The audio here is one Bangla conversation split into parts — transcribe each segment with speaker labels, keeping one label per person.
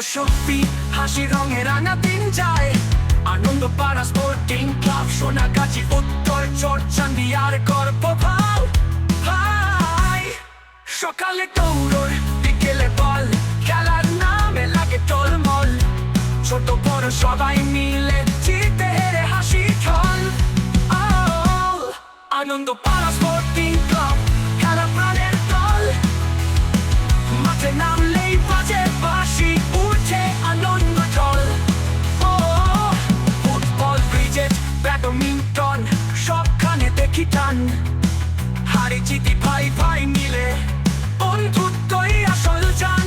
Speaker 1: শক্তি হাসি দিন যায়। আনন্দ পাড়া স্পোর্টিং ক্লাব উত্তর আর গর্ব ভাও সকালে বিকেলে বল খেলার নামে লাগে টলমল। ছোট বড় সবাই মিলে জিতে হেরে হাসি Oh, আনন্দ পাড়া স্পোর্টিং ক্লাব খেলা প্রাণের দল। মাঠে নামলেই সবখানে দেখি টান হারি জিতি ভাই ভাই মিলে বন্ধুত্বই আসল জান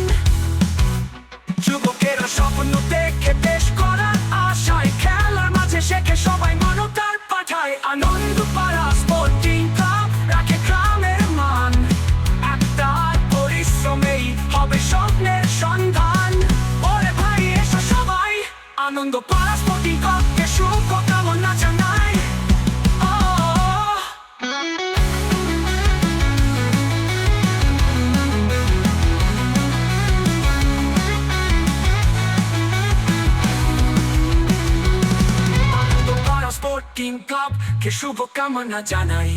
Speaker 1: যুবকেরা স্বপ্ন দেখে দেশ করার আশায় খেলার মাঝে শেখে সবাই মানবতার পাঠায়। আনন্দ পাড়া স্পোর্টিং ক্লাব রাখে গ্রামের মান। পরিশ্রমেই হবে স্বপ্নের সন্ধান। ওরে ভাই, এসো সবাই, আনন্দ পাড়া কে শুভকামনা জানাই